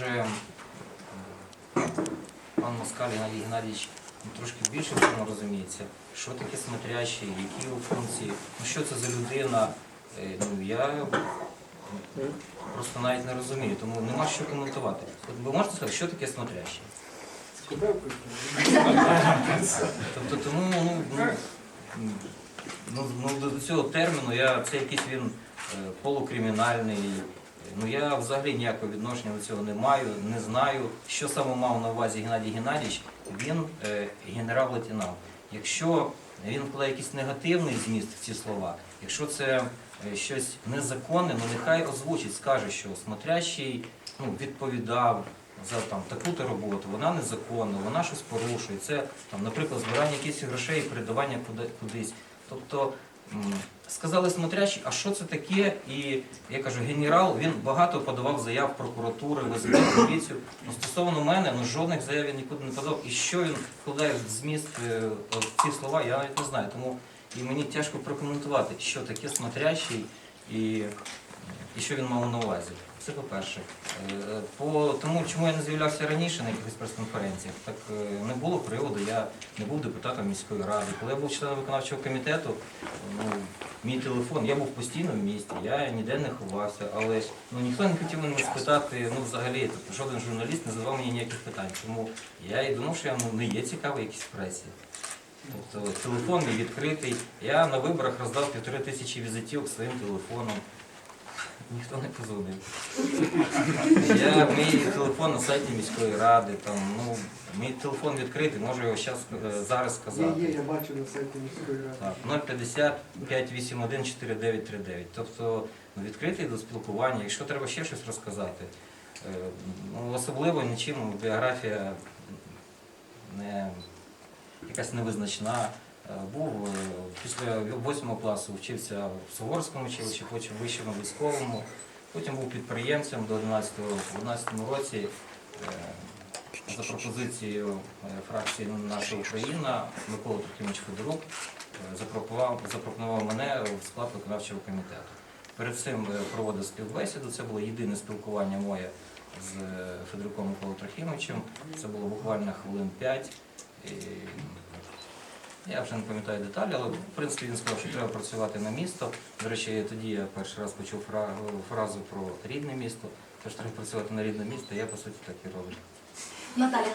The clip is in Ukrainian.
може пан Москаль Геннадій Геннадійович трошки більше в цьому розуміється. Що таке смотрящий, які його функції, ну що це за людина. Е, Ну, я просто навіть не розумію, тому нема що коментувати. От ви можете сказати, що таке смотрящий? Тобто тому ну, ну, ну, ну, до цього терміну я це якийсь він е, полукримінальний. Ну я взагалі ніякого відношення до цього не маю, не знаю, що саме мав на увазі Геннадій Геннадійович. Він е, генерал-лейтенант. Якщо він вкладає якийсь негативний зміст в ці слова, якщо це е, щось незаконне, ну нехай озвучить, скаже, що смотрящий ну, відповідав за там таку-то роботу, вона незаконна, вона щось порушує. Це там, наприклад, збирання якихось грошей і передавання куди- кудись. Тобто сказали смотрящі, а що це таке? І я кажу, генерал він багато подавав заяв прокуратури, в поліцію. Ну, стосовно мене, ну жодних заяв він нікуди не подав. І що він вкладає в зміст е, ці слова, я навіть не знаю. Тому і мені тяжко прокоментувати, що таке смотрящий і, і що він мав на увазі. Це по-перше. Е, По тому, чому я не з'являвся раніше на якихось прес-конференціях, так е, не було приводу. Я не був депутатом міської ради. Коли я був членом виконавчого комітету, ну, мій телефон, я був постійно в місті, я ніде не ховався, але ну, ніхто не хотів мене спитати, ну взагалі, тобто, жоден журналіст не задавав мені ніяких питань. Тому я і думав, що я ну, не є цікавий якийсь в пресі. Тобто телефон мій відкритий. Я на виборах роздав півтори тисячі візитівок своїм телефоном. Ніхто не позвонив. Я, мій телефон на сайті міської ради, там, ну, мій телефон відкритий, можу його щас, е, зараз сказати. Є, є, я бачу на сайті міської ради. Так, 050 581 4939. Тобто ну, відкритий до спілкування. Якщо треба ще щось розказати, е, ну, особливо нічим біографія не якась невизначна. Е, Був е, після 8 класу вчився в Суворському училищі, потім вищому військовому, потім був підприємцем до 11 року. В 11 році е, за пропозицією фракції Наша Україна Микола Трохимович Федорук запропонував, запропонував мене в склад виконавчого комітету. Перед цим проводив співбесіду. Це було єдине спілкування моє з Федоруком Миколою Трохимовичем. Це було буквально хвилин 5. І я вже не пам'ятаю деталі, але в принципі він сказав, що треба працювати на місто. До речі, тоді я перший раз почув фра- фразу про рідне місто. Тож треба працювати на рідне місто, я по суті так і роблю. Наталя,